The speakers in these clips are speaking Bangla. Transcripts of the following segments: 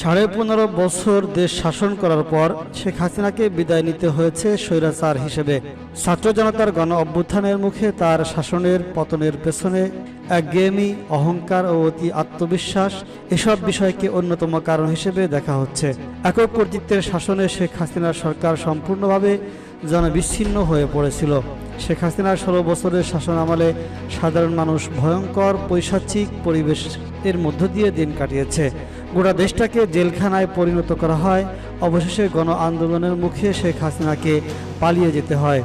সাড়ে পনেরো বছর দেশ শাসন করার পর শেখ হাসিনাকে বিদায় নিতে হয়েছে স্বৈরাচার হিসেবে। ছাত্র জনতার গণ অভ্যুত্থানের মুখে তার শাসনের পতনের পেছনে একঘেয়েমি অহংকার ও অতি আত্মবিশ্বাস, এসব বিষয়কে অন্যতম কারণ হিসেবে দেখা হচ্ছে। একক কর্তৃত্বের শাসনে শেখ হাসিনার সরকার সম্পূর্ণভাবে জনবিচ্ছিন্ন হয়ে পড়েছিল। শেখ হাসিনার ষোলো বছরের শাসন আমলে সাধারণ মানুষ ভয়ঙ্কর, পৈশাচিক পরিবেশ এর মধ্য দিয়ে দিন কাটিয়েছে। গোটা দেশটাকে জেলখানায় পরিণত করা হয়। অবশেষে গণ আন্দোলনের মুখে শেখ হাসিনাকে পালিয়ে যেতে হয়।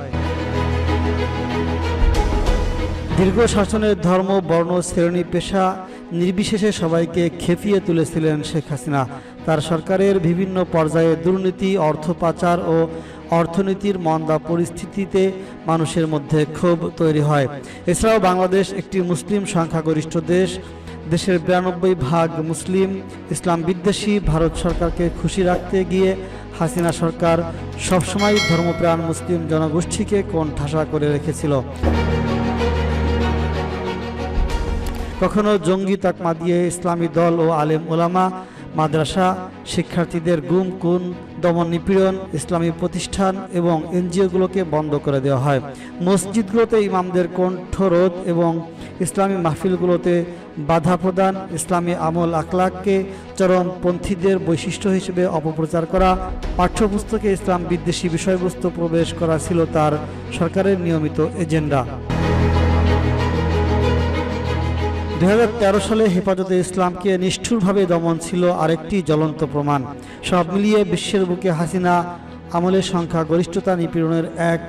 দীর্ঘ শাসনের ধর্ম, বর্ণ, শ্রেণি, পেশা নির্বিশেষে সবাইকে খেপিয়ে তুলেছিলেন শেখ হাসিনা। তার সরকারের বিভিন্ন পর্যায়ে দুর্নীতি, অর্থ পাচার ও অর্থনীতির মন্দা পরিস্থিতিতে মানুষের মধ্যে ক্ষোভ তৈরি হয়। এছাড়াও বাংলাদেশ একটি মুসলিম সংখ্যাগরিষ্ঠ দেশ। দেশের বিরানব্বই ভাগ মুসলিম ইসলাম বিদ্বেষী, ভারত সরকারকে খুশি রাখতে গিয়ে হাসিনা সরকার সবসময় ধর্মপ্রাণ মুসলিম জনগোষ্ঠীকে কোন ঠাসা করে রেখেছিল। কখনো জঙ্গি তাকমা দিয়ে ইসলামী দল ও আলেম ওলামা মাদ্রাসা, শিক্ষার্থীদের গুম, খুন, দমন নিপীড়ন, ইসলামী প্রতিষ্ঠান এবং এনজিওগুলোকে বন্ধ করে দেওয়া হয়। মসজিদগুলোতে ইমামদের কণ্ঠরোধ এবং ইসলামী মাহফিলগুলোতে বাধা প্রদান, ইসলামী আমল আখলাককে চরমপন্থীদের বৈশিষ্ট্য হিসেবে অপপ্রচার করা, পাঠ্যপুস্তকে ইসলাম বিদ্বেষী বিষয়বস্তু প্রবেশ করা ছিল তার সরকারের নিয়মিত এজেন্ডা। দু হাজার তেরো সালে হেফাজতে ইসলামকে নিষ্ঠুরভাবে দমন ছিল আরেকটি জ্বলন্ত প্রমাণ। সব মিলিয়ে বিশ্বের বুকে হাসিনা আমলের সংখ্যা, গরিষ্ঠতা, নিপীড়নের এক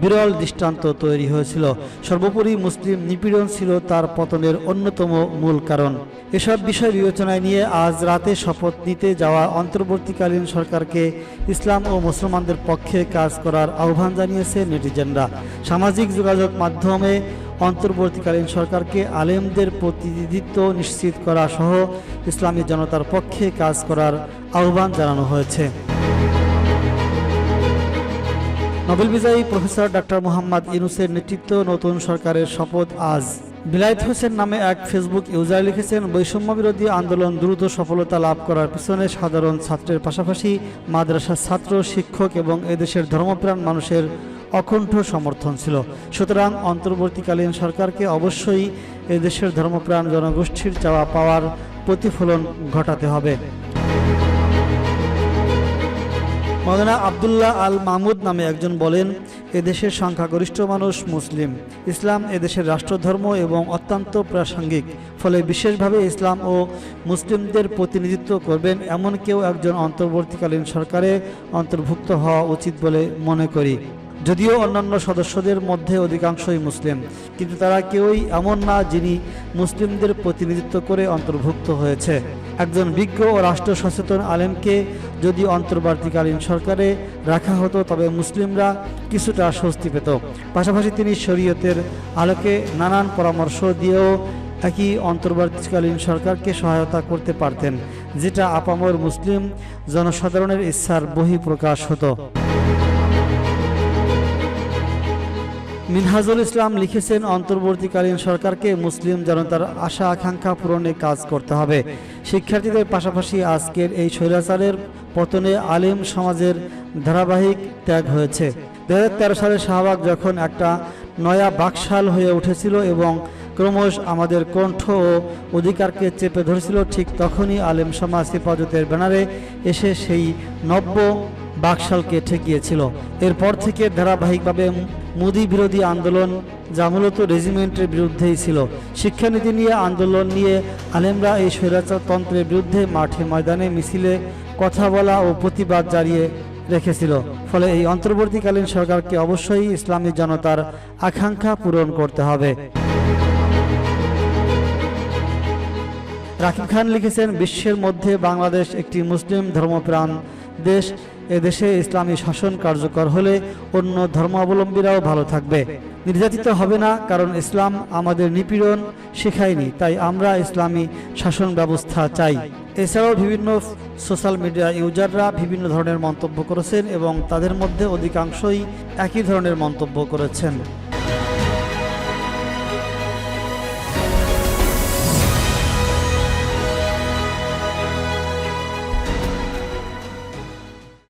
বিরল দৃষ্টান্ত তৈরি হয়েছিল। সর্বোপরি মুসলিম নিপীড়ন ছিল তার পতনের অন্যতম মূল কারণ। এসব বিষয় বিবেচনায় নিয়ে আজ রাতে শপথ নিতে যাওয়া অন্তর্বর্তীকালীন সরকারকে ইসলাম ও মুসলমানদের পক্ষে কাজ করার আহ্বান জানিয়েছে নেটিজেনরা। সামাজিক যোগাযোগ মাধ্যমে অন্তর্বর্তীকালীন সরকারকে আলেমদের প্রতিনিধিত্ব নিশ্চিত করা সহ ইসলামী জনতার পক্ষে কাজ করার আহ্বান জানানো হয়েছে। নোবেল বিজয়ী প্রফেসর ডক্টর মোহাম্মদ ইউনুসের নেতৃত্ব নতুন সরকারের শপথ আজ। বিলায়ত হোসেন নামে এক ফেসবুক ইউজার লিখেছেন, বৈষম্য বিরোধী আন্দোলন দ্রুত সফলতা লাভ করার পিছনে সাধারণ ছাত্রের পাশাপাশি মাদ্রাসার ছাত্র, শিক্ষক এবং এদেশের ধর্মপ্রাণ মানুষের অকণ্ঠ সমর্থন ছিল। সুতরাং অন্তর্বর্তীকালীন সরকারকে অবশ্যই এদেশের ধর্মপ্রাণ জনগোষ্ঠীর চাওয়া পাওয়ার প্রতিফলন ঘটাতে হবে। মৌলানা আবদুল্লাহ আল মাহমুদ নামে একজন বলেন, এদেশের সংখ্যাগরিষ্ঠ মানুষ মুসলিম। ইসলাম এদেশের রাষ্ট্রধর্ম এবং অত্যন্ত প্রাসঙ্গিক। ফলে বিশেষভাবে ইসলাম ও মুসলিমদের প্রতিনিধিত্ব করবেন এমন কেউ একজন অন্তর্বর্তীকালীন সরকারে অন্তর্ভুক্ত হওয়া উচিত বলে মনে করি। যদিও অন্যান্য সদস্যদের মধ্যে অধিকাংশই মুসলিম, কিন্তু তারা কেউই এমন না যিনি মুসলিমদের প্রতিনিধিত্ব করে অন্তর্ভুক্ত হয়েছে। একজন বিজ্ঞ ও রাষ্ট্র সচেতন আলেমকে যদি অন্তর্বর্তীকালীন সরকারে রাখা হতো, তবে মুসলিমরা কিছুটা স্বস্তি পেত। পাশাপাশি তিনি শরীয়তের আলোকে নানান পরামর্শ দিয়েও একই অন্তর্বর্তীকালীন সরকারকে সহায়তা করতে পারতেন, যেটা আপামর মুসলিম জনসাধারণের ইচ্ছার বহিঃপ্রকাশ হতো। মিনহাজুল ইসলাম লিখেছেন, অন্তর্বর্তীকালীন সরকারকে মুসলিম জনতার আশা, আকাঙ্ক্ষা পূরণে কাজ করতে হবে। শিক্ষার্থীদের পাশাপাশি আজকের এই স্বৈরাচারের পতনে আলিম সমাজের ধারাবাহিক ত্যাগ হয়েছে। দু সালে শাহবাগ যখন একটা নয়া বাকশাল হয়ে উঠেছিল এবং ক্রমশ আমাদের কণ্ঠ ও অধিকারকে চেপে ধরেছিল, ঠিক তখনই আলেম সমাজ হেফাজতের ব্যানারে এসে সেই নব্য বাকশালকে ঠেকিয়েছিল। এরপর থেকে ধারাবাহিকভাবে মোদি বিরোধী আন্দোলন যা মূলত রেজিমেন্টের বিরুদ্ধেই ছিল। শিক্ষানীতি নিয়ে আন্দোলন নিয়ে আলেমরা এই স্বৈরাচারতন্ত্রের বিরুদ্ধে মাঠে ময়দানে মিছিলে কথা বলা ও প্রতিবাদ জারিয়ে রেখেছিল। ফলে এই অন্তর্বর্তীকালীন সরকারকে অবশ্যই ইসলামী জনতার আকাঙ্ক্ষা পূরণ করতে হবে। রাকিব খান লিখেছেন, বিশ্বের মধ্যে বাংলাদেশ একটি মুসলিম ধর্মপ্রাণ দেশ। এদেশে ইসলামী শাসন কার্যকর হলে অন্য ধর্মাবলম্বীরাও ভালো থাকবে। নির্যাতিত হবে না, কারণ ইসলাম আমাদের নিপীড়ন শেখায়নি, তাই আমরা ইসলামী শাসন ব্যবস্থা চাই। এছাড়াও বিভিন্ন সোশ্যাল মিডিয়া ইউজাররা বিভিন্ন ধরনের মন্তব্য করেছেন এবং তাদের মধ্যে অধিকাংশই একই ধরনের মন্তব্য করেছেন।